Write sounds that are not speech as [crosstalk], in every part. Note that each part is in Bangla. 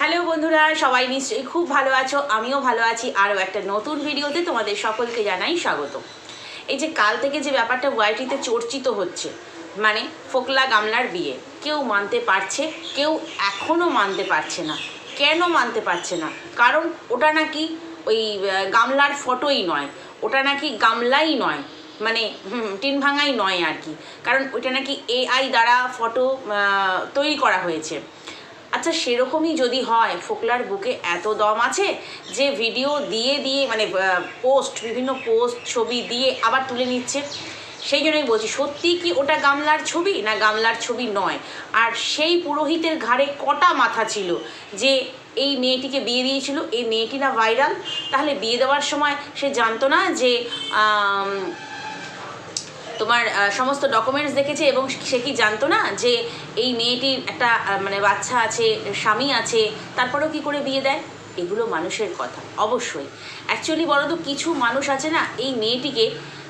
হ্যালো বন্ধুরা, সবাই নিশ্চয়ই খুব ভালো আছো, আমিও ভালো আছি, আরও একটা নতুন ভিডিওতে তোমাদের সকলকে জানাই স্বাগত। এই যে কাল থেকে যে ব্যাপারটা ওয়াইটিতে চর্চিত হচ্ছে মানে ফোকলা গামলার বিয়ে, কেউ মানতে পারছে, কেউ এখনও মানতে পারছে না। কেন মানতে পারছে না? কারণ ওটা নাকি ওই গামলার ফটোই নয়, ওটা নাকি গামলাই নয় মানে টিন ভাঙাই নয় আর কি। কারণ ওইটা নাকি এআই দ্বারা ফটো তৈরি করা হয়েছে। আচ্ছা সেরকমই যদি হয়, ফোকলার বুকে এত দম আছে যে ভিডিও দিয়ে দিয়ে মানে পোস্ট বিভিন্ন পোস্ট ছবি দিয়ে আবার তুলে নিচ্ছে? সেই জন্যই বলছি, সত্যি কি ওটা গামলার ছবি না গামলার ছবি নয়? আর সেই পুরোহিতের ঘাড়ে কটা মাথা ছিল যে এই মেয়েটিকে বিয়ে দিয়েছিল, এই মেয়েটি না ভাইরাল তাহলে বিয়ে দেওয়ার সময় সে জানতো না যে তোমার সমস্ত ডকুমেন্টস দেখেছে এবং সে কি জানতো না যে এই মেয়েটির একটা মানে বাচ্চা আছে, স্বামী আছে, তারপরেও কি করে বিয়ে দেয়? এগুলো মানুষের কথা, অবশ্যই। অ্যাকচুয়ালি বলো তো, কিছু মানুষ আছে না, এই মেয়েটিকে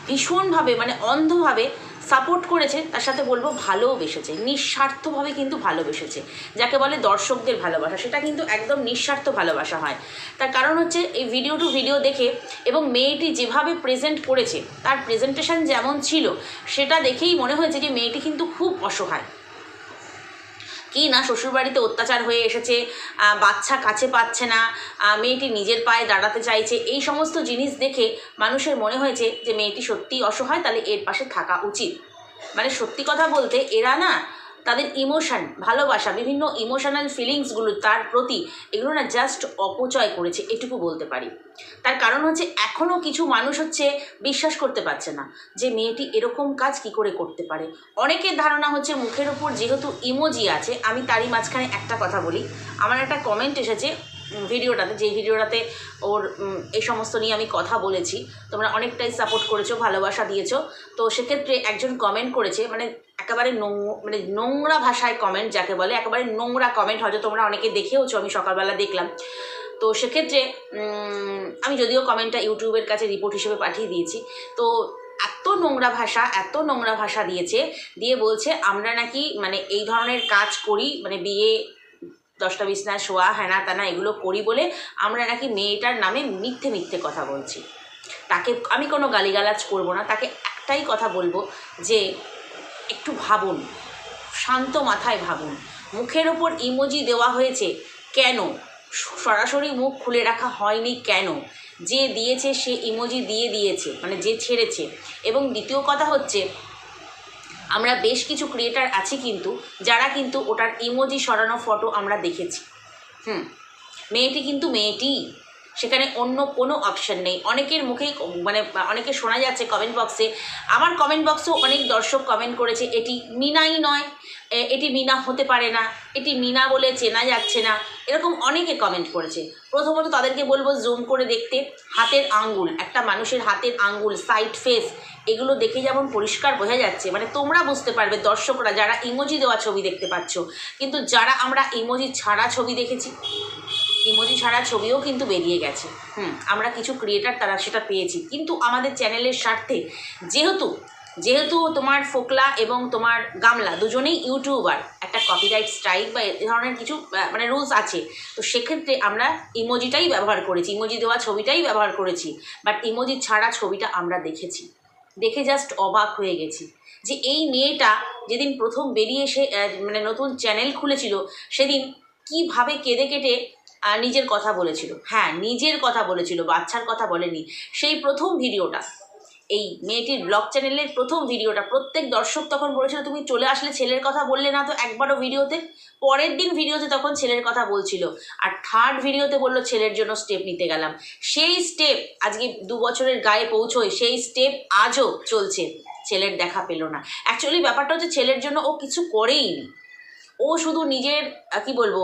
ভীষণভাবে মানে অন্ধভাবে সাপোর্ট করেছে, তার সাথে বলব ভালোবেসেছে, নিঃস্বার্থভাবে কিন্তু ভালোবেসেছে, যাকে বলে দর্শকদের ভালোবাসা, সেটা কিন্তু একদম নিঃস্বার্থ ভালোবাসা হয়। তার কারণ হচ্ছে এই ভিডিও টু ভিডিও দেখে এবং মেয়েটি যেভাবে প্রেজেন্ট করেছে, তার প্রেজেন্টেশন যেমন ছিল, সেটা দেখেই মনে হয়েছে যে মেয়েটি কিন্তু খুব অসহায়। কি না শ্বশুরবাড়িতে অত্যাচার হয়ে এসেছে বাচ্চা কাছে পাচ্ছে না মেয়েটি নিজের পায়ে দাঁড়াতে চাইছে, এই সমস্ত জিনিস দেখে মানুষের মনে হয়েছে যে মেয়েটি সত্যিই অসহায়, তাহলে এর পাশে থাকা উচিত। মানে সত্যি কথা বলতে এরা না তাদের ইমোশান ভালোবাসা, বিভিন্ন ইমোশনাল ফিলিংসগুলো তার প্রতি এগুলো না জাস্ট অপচয় করেছে, এটুকু বলতে পারি। তার কারণ হচ্ছে এখনও কিছু মানুষ হচ্ছে বিশ্বাস করতে পারছে না যে মেয়েটি এরকম কাজ কি করে করতে পারে। অনেকের ধারণা হচ্ছে মুখের ওপর যেহেতু ইমোজি আছে, আমি তারই মাঝখানে একটা কথা বলি। আমার একটা কমেন্ট এসেছে ভিডিওটাতে যে ভিডিওটাতে ওর এই সমস্ত নিয়ে আমি কথা বলেছি। তোমরা অনেকটাই সাপোর্ট করেছ, ভালোবাসা দিয়েছ। তো সেক্ষেত্রে একজন কমেন্ট করেছে মানে একেবারে নোং মানে নোংরা ভাষায় কমেন্ট যাকে বলে, একেবারে নোংরা কমেন্ট হয়তো তোমরা অনেকে দেখেওছো, আমি সকালবেলা দেখলাম। তো সেক্ষেত্রে আমি যদিও কমেন্টটা ইউটিউবের কাছে রিপোর্ট হিসেবে পাঠিয়ে দিয়েছি, তো এত নোংরা ভাষা, এত নোংরা ভাষা দিয়েছে, দিয়ে বলছে, আমরা নাকি মানে এই ধরনের কাজ করি মানে বিয়ে, দশটা বিছনা, শোয়া হ্যানা তানা, এগুলো করি বলে আমরা নাকি মেয়েটার নামে মিথ্যে মিথ্যে কথা বলছি। তাকে আমি কোনো গালিগালাজ করব না, তাকে একটাই কথা বলব যে একটু ভাবুন, শান্ত মাথায় ভাবুন। মুখের ওপর ইমোজি দেওয়া হয়েছে, কেন? সরাসরি মুখ খুলে রাখা হয়নি কেন? যে দিয়েছে সে ইমোজি দিয়ে দিয়েছে মানে যে ছেড়েছে। এবং দ্বিতীয় কথা হচ্ছে, আমরা বেশ কিছু ক্রিয়েটার আছি কিন্তু, যারা কিন্তু ওটার ইমোজি সরানো ফটো আমরা দেখেছি। হুম, মেয়েটি কিন্তু মেয়েটি সেখানে অন্য কোনো অপশান নেই। অনেকের মুখেই মানে অনেকে শোনা যাচ্ছে কমেন্ট বক্সে আমার কমেন্ট বক্সেও অনেক দর্শক কমেন্ট করেছে, এটি মিনাই নয় এটি মিনা হতে পারে না, এটি মিনা বলে চেনা যাচ্ছে না, এরকম অনেকে কমেন্ট করেছে। প্রথমত তাদেরকে বলব জুম করে দেখতে, হাতের আঙ্গুল, একটা মানুষের হাতের আঙ্গুল সাইড ফেস এগুলো দেখে যেমন পরিষ্কার বোঝা যাচ্ছে। মানে তোমরা বুঝতে পারবে দর্শকরা যারা ইমোজি দেওয়া ছবি দেখতে পাচ্ছ, কিন্তু যারা আমরা ইমোজি ছাড়া ছবি দেখেছি ইমোজি ছাড়া ছবিও কিন্তু বেরিয়ে গেছে। হুম, আমরা কিছু ক্রিয়েটার তারা সেটা পেয়েছি। কিন্তু আমাদের চ্যানেলের স্বার্থে যেহেতু যেহেতু তোমার ফোকলা এবং তোমার গামলা দুজনেই ইউটিউবার একটা কপিরাইট স্ট্রাইক বা এ ধরনের কিছু মানে রুলস আছে, তো সেক্ষেত্রে আমরা ইমোজিটাই ব্যবহার করেছি ইমোজি দেওয়া ছবিটাই ব্যবহার করেছি বাট ইমোজি ছাড়া ছবিটা আমরা দেখেছি। দেখে জাস্ট অবাক হয়ে গেছি যে এই মেয়েটা যেদিন প্রথম বেরিয়ে এসে মানে নতুন চ্যানেল খুলেছিল, সেদিন কীভাবে কেঁদে কেটে নিজের কথা বলেছিল। হ্যাঁ নিজের কথা বলেছিল, বাচ্চার কথা বলেনি। সেই প্রথম ভিডিওটা, এই মেয়েটির ব্লগ চ্যানেলের প্রথম ভিডিওটা, প্রত্যেক দর্শক তখন বলেছিল, তুমি চলে আসলে ছেলের কথা বললে না তো একবারও ভিডিওতে? পরের দিন ভিডিওতে তখন ছেলের কথা বলছিল। আর থার্ড ভিডিওতে বলল, ছেলের জন্য স্টেপ নিতে গেলাম। সেই স্টেপ আজকে দু বছরের গায়ে পৌঁছোয়, সেই স্টেপ আজও চলছে। ছেলের দেখা পেল না। অ্যাকচুয়ালি ব্যাপারটা হচ্ছে, ছেলের জন্য ও কিছু করেইনি। ও শুধু নিজের কি বলব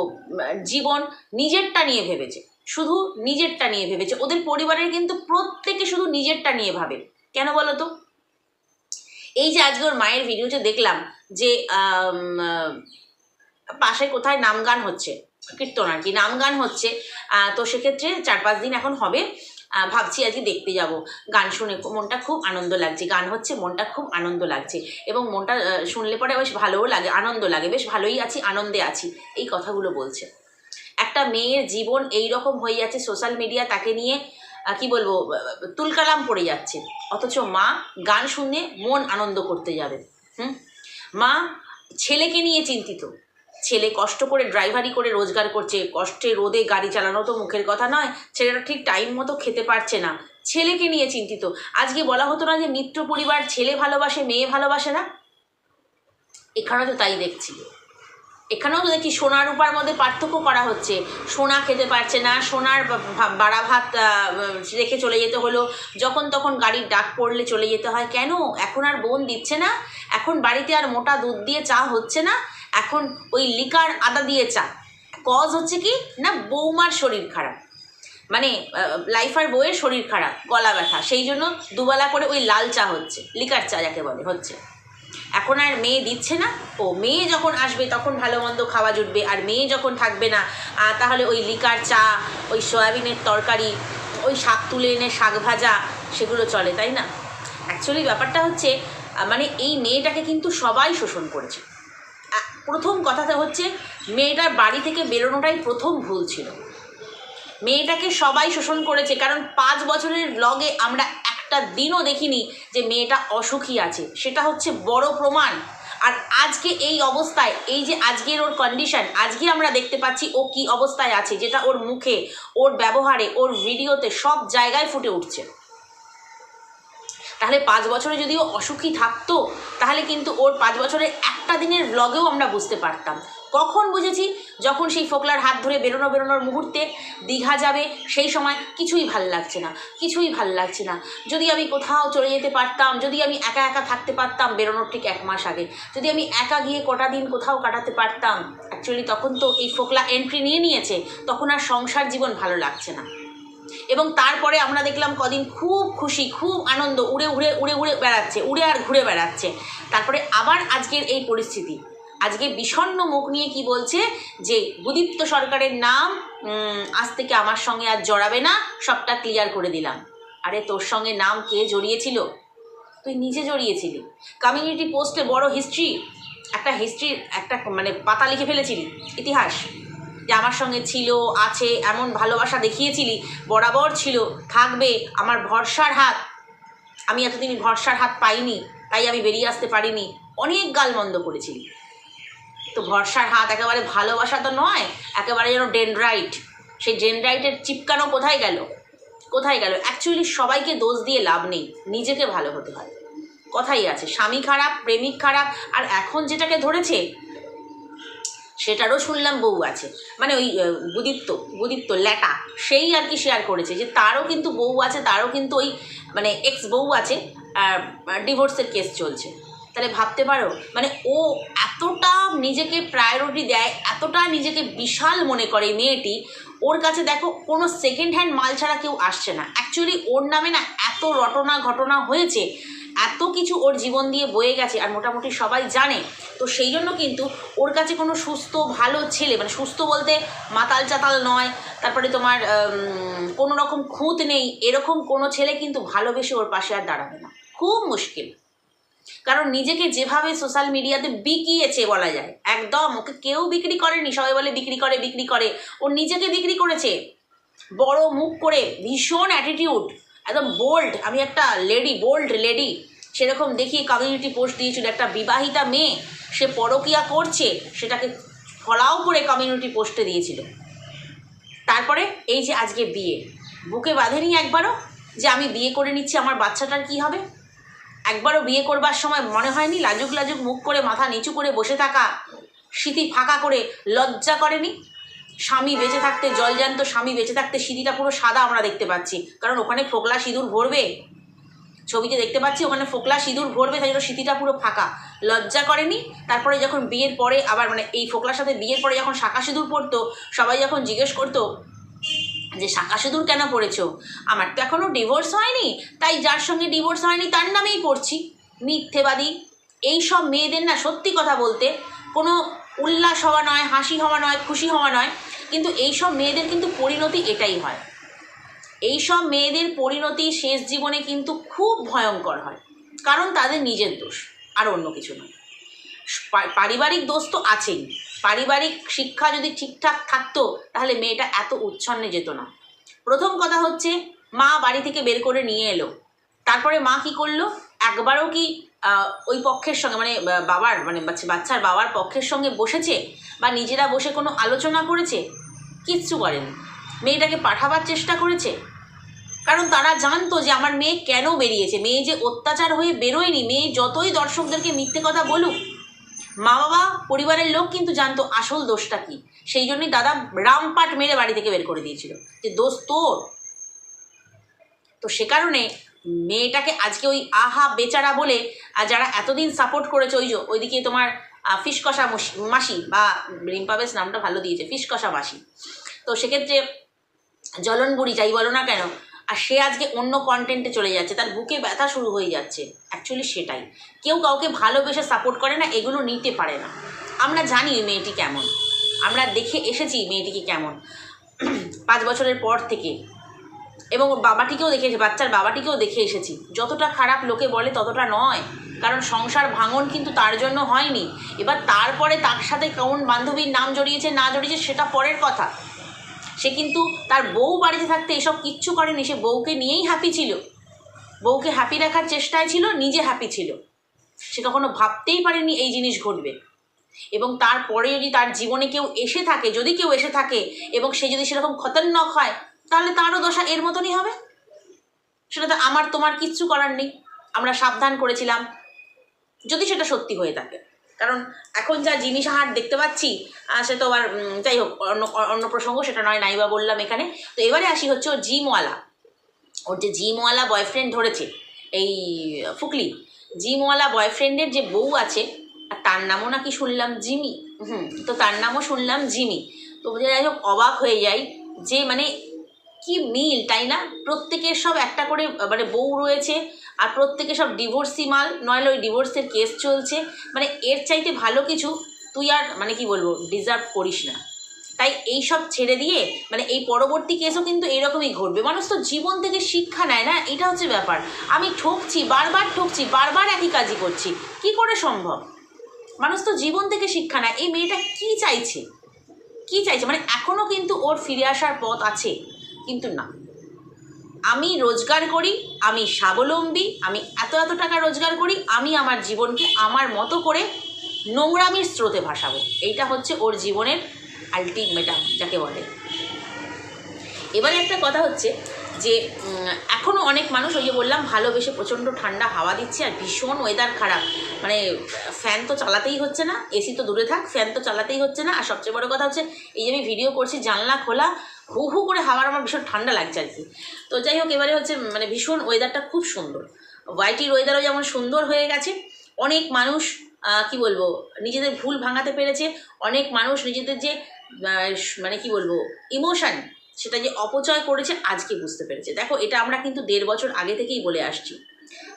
জীবন নিজেরটা নিয়ে ভেবেছে। শুধু নিজেরটা নিয়ে ভেবেছে। ওদের পরিবারের কিন্তু প্রত্যেকে শুধু নিজেরটা নিয়ে ভাবে। কেন বলো তো এই যে আজকে ওর মায়ের ভিডিওতে দেখলাম যে পাশে কোথায় নাম গান হচ্ছে, কীর্তন আর কি নাম গান হচ্ছে তো সেক্ষেত্রে চার পাঁচ দিন এখন হবে। ভাবছি আজকে দেখতে যাব। গান শুনে মনটা খুব আনন্দ লাগছে। গান হচ্ছে মনটা খুব আনন্দ লাগছে। এবং মনটা শুনলে পরে বেশ ভালোও লাগে, আনন্দ লাগে। বেশ ভালোই আছি, আনন্দে আছি। এই কথাগুলো বলছে। একটা মেয়ের জীবন এই রকম হয়ে যাচ্ছে সোশ্যাল মিডিয়া তাকে নিয়ে কি বলব তুলকালাম পড়ে যাচ্ছে। অথচ মা গান শুনে মন আনন্দ করতে যাবে। হুম? মা ছেলেকে নিয়ে চিন্তিত। ছেলে কষ্ট করে ড্রাইভারি করে রোজগার করছে, কষ্টে রোদে গাড়ি চালানো তো মুখের কথা নয় ছেলেটা ঠিক টাইম মতো খেতে পারছে না। ছেলেকে নিয়ে চিন্তিত। আজকে বলা হতো না যে মিত্র পরিবার ছেলে ভালোবাসে, মেয়ে ভালোবাসে না? এখানেও তো তাই দেখছি। এখানেও তো দেখি সোনা রূপার মধ্যে পার্থক্য করা হচ্ছে। সোনা খেতে পারছে না, সোনার বাড়া ভাত রেখে চলে যেতে হলো। যখন তখন গাড়ির ডাক পড়লে চলে যেতে হয়। কেন? এখন আর বোন দিচ্ছে না? এখন বাড়িতে আর মোটা দুধ দিয়ে চা হচ্ছে না? এখন ওই লিকার আদা দিয়ে চা। কজ হচ্ছে কি? না, বৌমার শরীর খারাপ। মানে লাইফ আর বউয়ের শরীর খারাপ, গলা ব্যথা। সেই জন্য দুবেলা করে ওই লাল চা হচ্ছে, লিকার চা যাকে বলে, হচ্ছে। এখন আর মেয়ে দিচ্ছে না। ও, মেয়ে যখন আসবে, তখন ভালো মন্দ খাওয়া জুটবে। আর মেয়ে যখন থাকবে না তাহলে ওই লিকার চা, ওই সয়াবিনের তরকারি, ওই শাক তুলে এনে শাক ভাজা, সেগুলো চলে, তাই না? অ্যাকচুয়ালি ব্যাপারটা হচ্ছে মানে এই মেয়েটাকে কিন্তু সবাই শোষণ করেছে। প্রথম কথাটা হচ্ছে, মেয়েটার বাড়ি থেকে বেরোনোটাই প্রথম ভুল ছিল। মেয়েটাকে সবাই শোষণ করেছে, কারণ পাঁচ বছরের ব্লগে আমরা একটা দিনও দেখিনি যে মেয়েটা অসুখী আছে। সেটা হচ্ছে বড় প্রমাণ। আর আজকে এই অবস্থায়, এই যে আজকের ওর কন্ডিশন আজকে আমরা দেখতে পাচ্ছি ও কি অবস্থায় আছে, যেটা ওর মুখে, ওর ব্যবহারে, ওর ভিডিওতে সব জায়গায় ফুটে উঠছে। তাহলে পাঁচ বছরে যদি ও অসুখী থাকতো, তাহলে কিন্তু ওর পাঁচ বছরের একটা দিনের ব্লগেও আমরা বুঝতে পারতাম। কখন বুঝেছি? যখন সেই ফোকলার হাত ধরে বেরোনো বেরোনোর মুহূর্তে দীঘা যাবে, সেই সময় কিছুই ভালো লাগছে না, কিছুই ভালো লাগছে না। যদি আমি কোথাও চলে যেতে পারতাম, যদি আমি একা একা থাকতে পারতাম বেরোনোর ঠিক এক মাস আগে, যদি আমি একা গিয়ে কটা দিন কোথাও কাটাতে পারতাম অ্যাকচুয়ালি তখন তো এই ফোকলা এন্ট্রি নিয়ে নিয়েছে, তখন আর সংসার জীবন ভালো লাগছে না। এবং তারপরে আমরা দেখলাম কদিন খুব খুশি, খুব আনন্দ, উড়ে উড়ে উড়ে উড়ে বেড়াচ্ছে, উড়ে আর ঘুরে বেড়াচ্ছে। তারপরে আবার আজকের এই পরিস্থিতি। আজকে বিষণ্ণ মুখ নিয়ে কি বলছে? যে বুদীপ্ত সরকারের নাম আজ থেকে আমার সঙ্গে আর জড়াবে না, সবটা ক্লিয়ার করে দিলাম। আরে তোর সঙ্গে নাম কে জড়িয়েছিল? তুই নিজে জড়িয়েছিলি। কমিউনিটি পোস্টে বড় হিস্ট্রি একটা হিস্ট্রির একটা মানে পাতা লিখে ফেলেছিলি, ইতিহাস। যে আমার সঙ্গে ছিল, আছে, এমন ভালোবাসা দেখিয়েছিলি, বরাবর ছিল, থাকবে, আমার ভরসার হাত। আমি এতদিন ভরসার হাত পাইনি, তাই আমি বেরিয়ে আসতে পারিনি। অনেক গাল গালমন্দ করেছিলি। তো ভরসার হাত একেবারে ভালোবাসা তো নয়, একেবারে যেন ডেনড্রাইট। সেই ডেনড্রাইটের চিপকানো কোথায় গেল? কোথায় গেল? অ্যাকচুয়ালি সবাইকে দোষ দিয়ে লাভ নেই, নিজেকে ভালো হতে হয় কথাই আছে, স্বামী খারাপ, প্রেমিক খারাপ, আর এখন যেটাকে ধরেছে সেটারও শুনলাম বউ আছে। মানে ওই বুদীপ্ত বুদীপ্ত, ল্যাটা, সেই আর কি শেয়ার করেছে যে তারও কিন্তু বউ আছে, তারও কিন্তু ওই মানে এক্স বউ আছে, আর ডিভোর্সের কেস চলছে। তাহলে ভাবতে পারো মানে ও এতটা নিজেকে প্রায়োরিটি দেয়, এতটা নিজেকে বিশাল মনে করে মেয়েটি, ওর কাছে দেখো কোনো সেকেন্ড হ্যান্ড মাল ছাড়া কেউ আসছে না। অ্যাকচুয়ালি ওর নামে না এত রটনা ঘটনা হয়েছে, এত কিছু ওর জীবন দিয়ে বয়ে গেছে, আর মোটামুটি সবাই জানে তো সেই জন্য কিন্তু ওর কাছে কোনো সুস্থ, ভালো ছেলে মানে সুস্থ বলতে মাতাল চাতাল নয়, তারপরে তোমার কোনো রকম খুঁত নেই, এরকম কোনো ছেলে কিন্তু ভালোবেসে ওর পাশে আর দাঁড়াবে না। খুব মুশকিল। কারণ নিজেকে যেভাবে সোশ্যাল মিডিয়াতে বিকিয়েছে বলা যায়, একদম, ওকে কেউ বিক্রি করেনি, সবাই বলে বিক্রি করে বিক্রি করে, ও নিজেকে বিক্রি করেছে। বড় মুখ করে, ভীষণ অ্যাটিটিউড একদম বোল্ড আমি একটা লেডি বোল্ড লেডি সেরকম দেখি কমিউনিটি পোস্ট দিয়েছিল, একটা বিবাহিতা মেয়ে, সে পরকিয়া করছে, সেটাকে ফলাও করে কমিউনিটি পোস্টে দিয়েছিল। তারপরে এই যে আজকে বিয়ে, বুকে বাঁধেনি একবারও যে আমি বিয়ে করে নিচ্ছি, আমার বাচ্চাটার কি হবে? একবারও বিয়ে করবার সময় মনে হয়নি, লাজুক লাজুক মুখ করে, মাথা নিচু করে বসে থাকা স্মৃতি ফাঁকা করে লজ্জা করেনি? স্বামী বেঁচে থাকতে জলজান্ত স্বামী বেঁচে থাকতে স্মৃতিটা পুরো সাদা আমরা দেখতে পাচ্ছি, কারণ ওখানে ফোকলা সিঁদুর ভরবে। ছবিতে দেখতে পাচ্ছি, ওখানে ফোকলা সিঁদুর ভরবে তাই জন্য স্মৃতিটা পুরো ফাঁকা। লজ্জা করেনি? তারপরে যখন বিয়ের পরে আবার মানে এই ফোকলার সাথে বিয়ের পরে যখন শাঁকা সিঁদুর পরতো, সবাই যখন জিজ্ঞেস করতো যে শাঁকা সিঁদুর কেন পড়েছো আমার তো এখনও ডিভোর্স হয়নি, তাই যার সঙ্গে ডিভোর্স হয়নি তার নামেই পড়ছি মিথ্যেবাদী। এই সব মেয়েদের না সত্যি কথা বলতে কোনো উল্লাস হওয়া নয়, হাসি হওয়া নয়, খুশি হওয়া নয়, কিন্তু এই সব মেয়েদের কিন্তু পরিণতি এটাই হয়। এই সব মেয়েদের পরিণতি শেষ জীবনে কিন্তু খুব ভয়ঙ্কর হয়। কারণ তাদের নিজের দোষ, আর অন্য কিছু নয়। পারিবারিক দোষ তো আছেই। পারিবারিক শিক্ষা যদি ঠিকঠাক থাকতো, তাহলে মেয়েটা এত উচ্ছন্নে যেত না। প্রথম কথা হচ্ছে, মা বাড়ি থেকে বের করে নিয়ে এলো। তারপরে মা কি করল? একবারও কি ওই পক্ষের সঙ্গে মানে বাবার মানে বাচ্চা- বাচ্চার বাবার পক্ষের সঙ্গে বসেছে? বা নিজেরা বসে কোনো আলোচনা করেছে? কিচ্ছু করেনি। মেয়েটাকে পাঠাবার চেষ্টা করেছে? কারণ তারা জানতো যে আমার মেয়ে কেন বেরিয়েছে। মেয়ে যে অত্যাচার হয়ে বেরোয়নি মেয়ে যতই দর্শকদেরকে মিথ্যে কথা বলুক মা বাবা পরিবারের লোক কিন্তু জানতো আসল দোষটা কি। সেই জন্যই দাদা রামপাট মেরে বাড়ি থেকে বের করে দিয়েছিল যে দোষ তোর? তো সে কারণে মেয়েটাকে আজকে ওই আহা বেচারা বলে আর যারা এতদিন সাপোর্ট করেছে ওই ওইদিকে তোমার আহ, ফিস কষা মাসি বা রিম্পা বেশ নামটা ভালো দিয়েছে ফিস কষা মাসি। তো সেক্ষেত্রে জ্বলন বুড়ি যাই বলো না কেন আর সে আজকে অন্য কন্টেন্টে চলে যাচ্ছে, তার বুকে ব্যথা শুরু হয়ে যাচ্ছে। অ্যাকচুয়ালি সেটাই। কেউ কাউকে ভালোবেসে সাপোর্ট করে না, এগুলো নিতে পারে না। আমরা জানি ওই মেয়েটি কেমন। আমরা দেখে এসেছি মেয়েটিকে কেমন। পাঁচ বছরের পর থেকে। এবং ওর বাবাটিকেও দেখে এসে বাচ্চার বাবাটিকেও দেখে এসেছি। যতটা খারাপ লোকে বলে, ততটা নয়। কারণ সংসার ভাঙন কিন্তু তার জন্য হয়নি। এবার তারপরে তার সাথে কোন বান্ধবীর নাম জড়িয়েছে, না জড়িয়েছে, সেটা পরের কথা। সে কিন্তু তার বউ বাড়িতে থাকতে এসব কিচ্ছু করেনি, সে বউকে নিয়েই হ্যাপি ছিল। বউকে হ্যাপি রাখার চেষ্টায় ছিল, নিজে হ্যাপি ছিল। সে কখনো ভাবতেই পারেনি এই জিনিস ঘটবে। এবং তারপরে যদি তার জীবনে কেউ এসে থাকে, যদি কেউ এসে থাকে এবং সে যদি সেরকম খতরনাক হয়, তাহলে তারও দশা এর মতনই হবে। সেটা তো আমার, তোমার কিচ্ছু করার নেই। আমরা সাবধান করেছিলাম। যদি সেটা সত্যি হয়ে থাকে। কারণ এখন যা জিনিস হাট দেখতে পাচ্ছি সে তো আবার যাই হোক, অন্য অন্য প্রসঙ্গ, সেটা নয় নাইবা বললাম এখানে। তো এবারে আসি হচ্ছে ওর জিমওয়ালা। ওর যে জিমওয়ালা বয়ফ্রেন্ড ধরেছে, এই ফুকলি, জিমওয়ালা বয়ফ্রেন্ডের যে বউ আছে, আর তার নামও নাকি শুনলাম জিমি। হুম, তো তার নামও শুনলাম জিমি। তো যাই হোক, অবাক হয়ে যাই যে মানে কি মিল, তাই না? প্রত্যেকের সব একটা করে মানে বউ রয়েছে, আর প্রত্যেকে সব ডিভোর্সি মাল, নইলে ওই ডিভোর্সের কেস চলছে। মানে এর চাইতে ভালো কিছু তুই আর মানে কি বলব ডিজার্ভ করিস না। তাই এই সব ছেড়ে দিয়ে মানে এই পরবর্তী কেসও কিন্তু এরকমই ঘটবে। মানুষ তো জীবন থেকে শিক্ষা নেয় না, এটা হচ্ছে ব্যাপার। আমি ঠকছি, বারবার ঠকছি, বারবার একই কাজই করছি। কি করে সম্ভব? মানুষ তো জীবন থেকে শিক্ষা নেয়। এই মেয়েটা কি চাইছে? কি চাইছে? মানে এখনও কিন্তু ওর ফিরে আসার পথ আছে। কিন্তু না। আমি রোজগার করি, আমি স্বাবলম্বী, আমি এত এত টাকা রোজগার করি, আমি আমার জীবনকে আমার মতো করে নোংরামির স্রোতে ভাসাবো। এইটা হচ্ছে ওর জীবনের আলটিমেটাম যাকে বলে। এবারে একটা কথা হচ্ছে যে এখনও অনেক মানুষ ওই যে বললাম, ভালোবেসে প্রচণ্ড ঠান্ডা হাওয়া দিচ্ছে আর ভীষণ ওয়েদার খারাপ। মানে ফ্যান তো চালাতেই হচ্ছে না এসি তো দূরে থাক ফ্যান তো চালাতেই হচ্ছে না। আর সবচেয়ে বড় কথা হচ্ছে, এই যে আমি ভিডিও করছি, জানলা খোলা হু হু করে হাওয়ার আমার ভীষণ ঠান্ডা লাগছে আর কি। তো যাই হোক, এবারে হচ্ছে মানে ভীষণ ওয়েদারটা খুব সুন্দর। ওয়াইটির ওয়েদারও যেমন সুন্দর হয়ে গেছে, অনেক মানুষ কি বলব, নিজেদের ভুল ভাঙাতে পেরেছে, অনেক মানুষ নিজেদের যে মানে কি বলব ইমোশান সেটা যে অপচয় করেছে, আজকে বুঝতে পেরেছে। দেখো, এটা আমরা কিন্তু দেড় বছর আগে থেকেই বলে আসছি।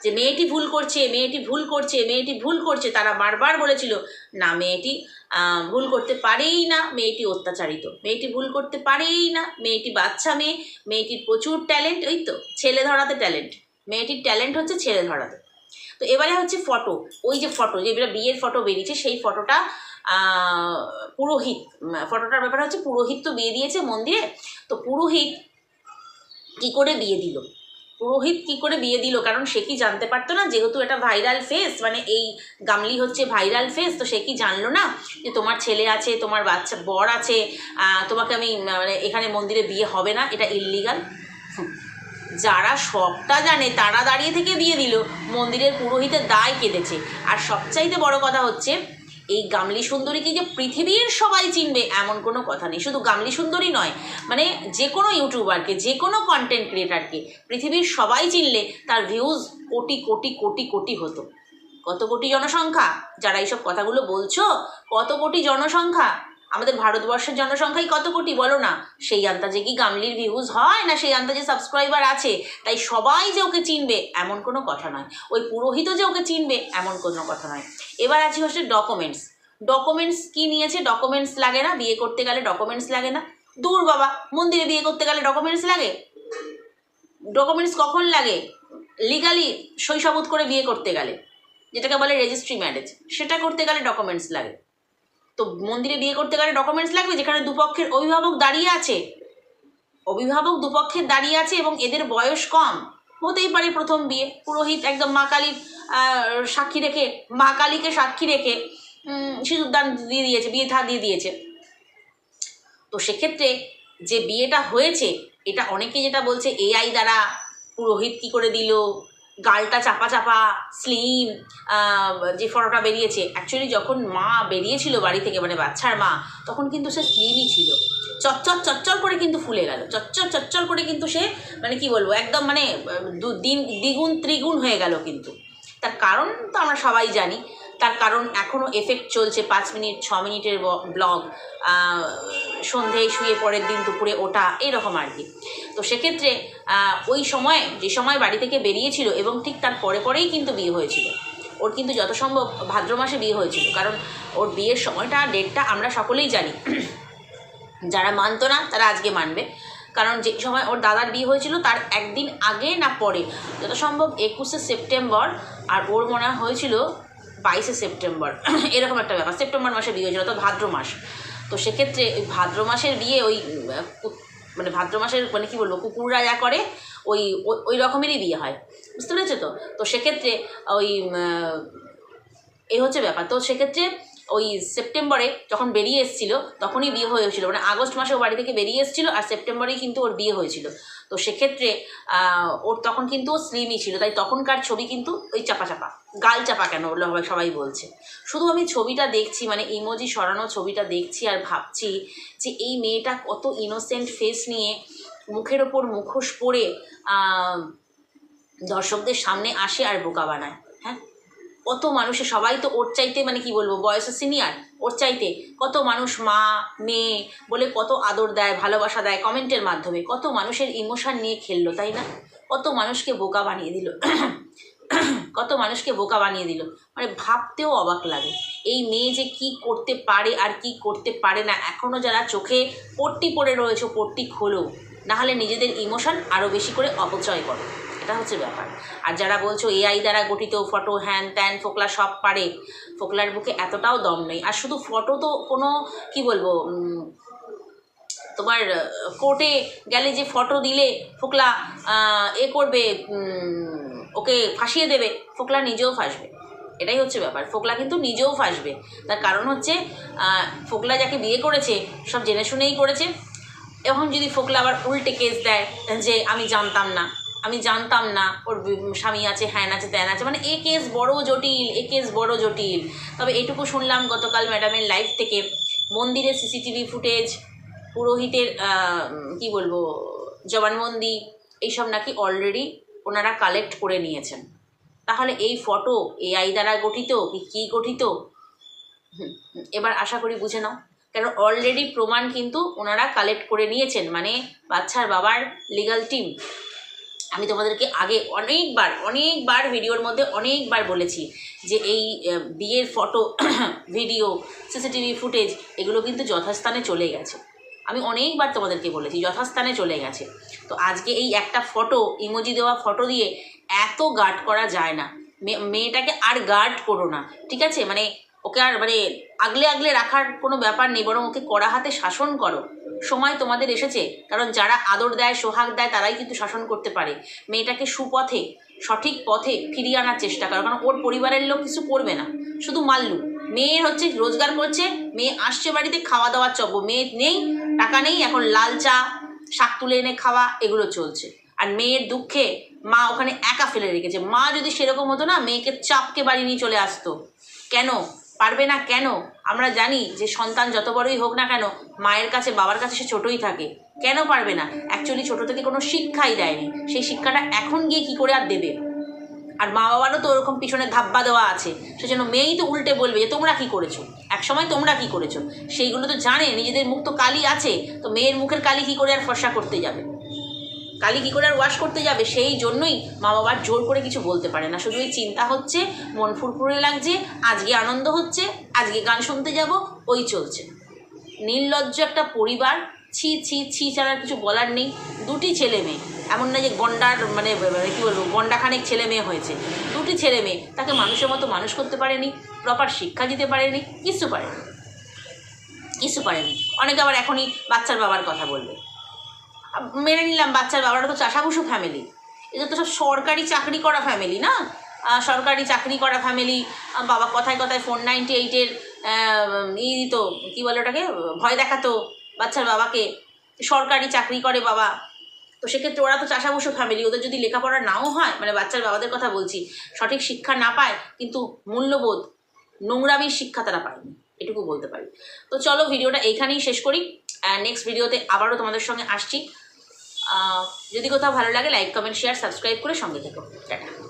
যে মেয়েটি ভুল করছে, মেয়েটি ভুল করছে, মেয়েটি ভুল করছে, তারা বারবার বলেছিল, না, মেয়েটি ভুল করতে পারেই না, মেয়েটি অত্যাচারিত, মেয়েটি ভুল করতে পারেই না, মেয়েটি বাচ্চা মেয়ে, মেয়েটির প্রচুর ট্যালেন্ট ওই তো, ছেলে ধরাতে ট্যালেন্ট, মেয়েটির ট্যালেন্ট হচ্ছে ছেলে ধরাতে। তো এবারে হচ্ছে ফটো, ওই যে ফটো যেটা বিয়ের ফটো বেরিয়েছে, সেই ফটোটা পুরোহিত ফটোটার ব্যাপারে হচ্ছে পুরোহিত তো বিয়ে দিয়েছে মন্দিরে, তো পুরোহিত কি করে বিয়ে দিল? পুরোহিত কি করে বিয়ে দিল? কারণ সে কি জানতে পারতো না? যেহেতু এটা ভাইরাল ফেস মানে এই গামলি হচ্ছে ভাইরাল ফেস তো সে কি জানলো না যে তোমার ছেলে আছে, তোমার বাচ্চা, বর আছে তোমাকে আমি মানে এখানে মন্দিরে বিয়ে হবে না, এটা ইললিগাল যারা সবটা জানে, তারা দাঁড়িয়ে থেকে বিয়ে দিল। মন্দিরের পুরোহিতের দায় কেঁদেছে। আর সবচাইতে বড় কথা হচ্ছে এই গামলি সুন্দরীকে যে পৃথিবীর সবাই চিনবে এমন কোনো কথা নেই। শুধু গামলি সুন্দরী নয় মানে যে কোনো ইউটিউবারকে, যে কোনো কন্টেন্ট ক্রিয়েটারকে পৃথিবীর সবাই চিনলে তার ভিউজ কোটি কোটি কোটি কোটি হতো। কত কোটি জনসংখ্যা? যারা এইসব কথাগুলো বলছো, কত কোটি জনসংখ্যা? আমাদের ভারতবর্ষের জনসংখ্যাই কত কোটি, বলো না? সেই আন্দাজে কি গামলির ভিউজ হয় না সেই আন্দাজে সাবস্ক্রাইবার আছে? তাই সবাই যে ওকে চিনবে, এমন কোনো কথা নয়। ওই পুরোহিত যে ওকে চিনবে, এমন কোনো কথা নয়। এবার আছে হচ্ছে ডকুমেন্টস ডকুমেন্টস কি নিয়েছে? ডকুমেন্টস লাগে না? বিয়ে করতে গেলে ডকুমেন্টস লাগে না? দূর বাবা, মন্দিরে বিয়ে করতে গেলে ডকুমেন্টস লাগে? ডকুমেন্টস কখন লাগে? লিগালি শৈশবোধ করে বিয়ে করতে গেলে। যেটাকে বলে রেজিস্ট্রি ম্যারেজ সেটা করতে গেলে ডকুমেন্টস লাগে। তো মন্দিরে বিয়ে করতে গেলে ডকুমেন্টস লাগবে? যেখানে দুপক্ষের অভিভাবক দাঁড়িয়ে আছে। অভিভাবক দুপক্ষের দাঁড়িয়ে আছে এবং এদের বয়স কম। হতেই পারে প্রথম বিয়ে। পুরোহিত একদম মা কালীর সাক্ষী রেখে, মা কালীকে সাক্ষী রেখে সিঁদুরদান দিয়ে দিয়েছে, বিয়ে থা দিয়ে দিয়েছে। তো সেক্ষেত্রে যে বিয়েটা হয়েছে, এটা অনেকে যেটা বলছে এআই দ্বারা পুরোহিত কী করে দিল? গালটা চাপা চাপা স্লিম যে ফটোটা বেরিয়েছে। অ্যাকচুয়ালি যখন মা বেরিয়েছিল বাড়ি থেকে মানে বাচ্চার মা, তখন কিন্তু সে স্লিমই ছিল। চচ্চর চচ্চর করে কিন্তু ফুলে গেল। চচ্চর চচ্চর করে কিন্তু সে মানে কি বলব, একদম মানে দু- দিন, দ্বিগুণ ত্রিগুণ হয়ে গেল কিন্তু। তার কারণ তো আমরা সবাই জানি। তার কারণ এখনও এফেক্ট চলছে পাঁচ মিনিট, ছ মিনিটের ব্লগ সন্ধেয় শুয়ে পরের দিন দুপুরে ওটা এরকম আর কি। তো সেক্ষেত্রে ওই সময়, যে সময় বাড়ি থেকে বেরিয়েছিল এবং ঠিক তার পরে পরেই কিন্তু বিয়ে হয়েছিল। ওর কিন্তু যত সম্ভব ভাদ্র মাসে বিয়ে হয়েছিল। কারণ ওর বিয়ের সময়টা, ডেটটা আমরা সকলেই জানি। যারা মানতো না, তারা আজকে মানবে। কারণ যে সময় ওর দাদার বিয়ে হয়েছিল, তার একদিন আগে না পরে যত সম্ভব একুশে সেপ্টেম্বর, আর ওর মনে হয় হয়েছিল বাইশে সেপ্টেম্বর। [clears throat] এরকম একটা ব্যাপার। সেপ্টেম্বর মাসে বিয়ে হয়েছিল, তো ভাদ্র মাস। তো সেক্ষেত্রে ওই ভাদ্র মাসের বিয়ে ওই মানে ভাদ্র মাসের মানে কী বলব, কুকুররা যা করে, ওই ওই- রকমেরই বিয়ে হয়। বুঝতে পেরেছ তো? তো সেক্ষেত্রে ওই এ এই হচ্ছে ব্যাপার। তো সেক্ষেত্রে ওই সেপ্টেম্বরে যখন বেরিয়ে এসেছিল, তখনই বিয়ে হয়ে হয়েছিল। মানে আগস্ট মাসে ও বাড়ি থেকে বেরিয়ে এসেছিল আর সেপ্টেম্বরেই কিন্তু ওর বিয়ে হয়েছিল। তো সেক্ষেত্রে ওর তখন কিন্তু স্লিমই ছিল, তাই তখনকার ছবি কিন্তু ওই চাপা চাপা গাল চাপা কেন সবাই বলছে। শুধু আমি ছবিটা দেখছি মানে ইমোজি সরানো ছবিটা দেখছি আর ভাবছি যে এই মেয়েটা কত ইনোসেন্ট ফেস নিয়ে মুখের ওপর মুখোশ পরে দর্শকদের সামনে আসে আর বোকা বানায়। হ্যাঁ? কত মানুষে, সবাই তো ওর চাইতে মানে কি বলব, বয়সে সিনিয়র ওর চাইতে কত মানুষ মা, মেয়ে বলে কত আদর দেয়, ভালোবাসা দেয় কমেন্টের মাধ্যমে। কত মানুষের ইমোশান নিয়ে খেললো, তাই না? কত মানুষকে বোকা বানিয়ে দিল। [coughs] কত মানুষকে বোকা বানিয়ে দিল। মানে ভাবতেও অবাক লাগে। এই মেয়ে যে কি করতে পারে আর কি করতে পারে না এখনও যারা চোখে পট্টি পড়ে রয়েছে, পট্টি খোলো। নাহলে নিজেদের ইমোশন আরও বেশি করে অপচয় করো। এটা হচ্ছে ব্যাপার। আর যারা বলছো এআই দ্বারা গঠিত ফটো হ্যান ত্যান ফোকলা সব পারে, ফোকলার বুকে এতটাও দম নেই। আর শুধু ফটো তো কোনো, কি বলব তোমার কোর্টে গেলে যে ফটো দিলে ফোকলা এ করবে ওকে ফাঁসিয়ে দেবে, ফোকলা নিজেও ফাঁসবে। এটাই হচ্ছে ব্যাপার। ফোকলা কিন্তু নিজেও ফাঁসবে। তার কারণ হচ্ছে ফোকলা যাকে বিয়ে করেছে, সব জেনে শুনেই করেছে। এখন যদি ফোকলা আবার উল্টে কেস দেয়, যে আমি জানতাম না আমি জানতাম না, ওর স্বামী আছে, হ্যান আছে, ত্যান আছে মানে এ কেস বড় জটিল, এ কেস বড় জটিল। তবে এটুকু শুনলাম গতকাল ম্যাডামের লাইফ থেকে মন্দিরের সিসিটিভি ফুটেজ, পুরোহিতের কি বলব জবানবন্দি এইসব নাকি অলরেডি ওনারা কালেক্ট করে নিয়েছেন। তাহলে এই ফটো এআই দ্বারা গঠিত কি, কী গঠিত? এবার আশা করি বুঝে নাও। কেন অলরেডি প্রমাণ কিন্তু ওনারা কালেক্ট করে নিয়েছেন মানে বাচ্চার বাবার লিগাল টিম আমি তোমাদেরকে আগে অনেকবার অনেকবার ভিডিওর মধ্যে অনেকবার বলেছি যে এই বিয়ের ফটো ভিডিও সিসিটিভি ফুটেজ এগুলো কিন্তু যথাস্থানে চলে গেছে। আমি অনেকবার তোমাদেরকে বলেছি, যথাস্থানে চলে গেছে। তো আজকে এই একটা ফটো ইমোজি দেওয়া ফটো দিয়ে এত গার্ড করা যায় না। মেয়েটাকে আর গার্ড করো না, ঠিক আছে? মানে ওকে আর মানে আগলে আগলে রাখার কোনো ব্যাপার নেই, বরং ওকে কড়া হাতে শাসন করো। সময় তোমাদের এসেছে, কারণ যারা আদর দেয়, সোহাগ দেয়, তারাই কিন্তু শাসন করতে পারে। মেয়েটাকে সুপথে, সঠিক পথে ফিরিয়ে আনার চেষ্টা করো, কারণ ওর পরিবারের লোক কিছু করবে না। শুধু মাল্লু। মেয়ের হচ্ছে, রোজগার করছে, মেয়ে আসছে বাড়িতে, খাওয়া দাওয়ার চব্য। মেয়ে নেই, টাকা নেই, এখন লাল চা, শাক তুলে এনে খাওয়া, এগুলো চলছে। আর মেয়ের দুঃখে মা ওখানে একা ফেলে রেখেছে। মা যদি সেরকম হতো না, মেয়েকে চাপকে বাড়ি নিয়ে চলে আসতো। কেন? পারবে না কেন? আমরা জানি যে সন্তান যত বড়ই হোক না কেন, মায়ের কাছে, বাবার কাছে সে ছোটই থাকে। কেন পারবে না? অ্যাকচুয়ালি ছোট থেকে কোনো শিক্ষাই দেয়নি। সেই শিক্ষাটা এখন গিয়ে কি করে আর দেবে? আর মা বাবারও তো ওরকম পিছনে ধাব্বা দেওয়া আছে। সেজন্য মেয়েই তো উল্টে বলবে যে, তোমরা কি করেছ? এক সময় তোমরা কি করেছ? সেইগুলো তো জানে, নিজেদের মুখ তো কালি আছে। তো মেয়ের মুখের কালি কি করে আর ফর্সা করতে যাবে? কালি কী করে আর ওয়াশ করতে যাবে? সেই জন্যই মা বাবার জোর করে কিছু বলতে পারে না। শুধু এই চিন্তা হচ্ছে, মন ফুরফুরে লাগছে, আজকে আনন্দ হচ্ছে, আজকে গান শুনতে যাব, ওই চলছে। নির্লজ্জ একটা পরিবার, ছি ছি ছি ছাড়া কিছু বলার নেই। দুটি ছেলে মেয়ে, এমন না যে গন্ডার মানে কী বলব, গন্ডাখানেক ছেলে মেয়ে হয়েছে। দুটি ছেলে মেয়ে, তাকে মানুষের মতো মানুষ করতে পারেনি প্রপার শিক্ষা দিতে পারেনি, কিছু পারেনি কিছু পারেনি। অনেকে আবার এখনই বাচ্চার বাবার কথা বলবে। মেনে নিলাম, বাচ্চার বাবারা তো চাষাভুষো ফ্যামিলি এদের তো সব সরকারি চাকরি করা ফ্যামিলি না? সরকারি চাকরি করা ফ্যামিলি বাবা কথায় কথায় ফোর নাইনটি এইটের ই দিত, কী বলে ওটাকে? ভয় দেখাতো বাচ্চার বাবাকে। সরকারি চাকরি করে বাবা। তো সেক্ষেত্রে ওরা তো চাষাবুষো ফ্যামিলি ওদের যদি লেখাপড়া নাও হয় মানে বাচ্চার বাবাদের কথা বলছি, সঠিক শিক্ষা না পায়, কিন্তু মূল্যবোধ, নোংরামির শিক্ষা তারা পায়নি, এটুকু বলতে পারি। তো চলো ভিডিওটা এইখানেই শেষ করি নেক্সট ভিডিওতে আবারও তোমাদের সঙ্গে আসছি। যদি কোথাও ভালো লাগে লাইক কমেন্ট শেয়ার সাবস্ক্রাইব করে সঙ্গে থেকো। টাটা।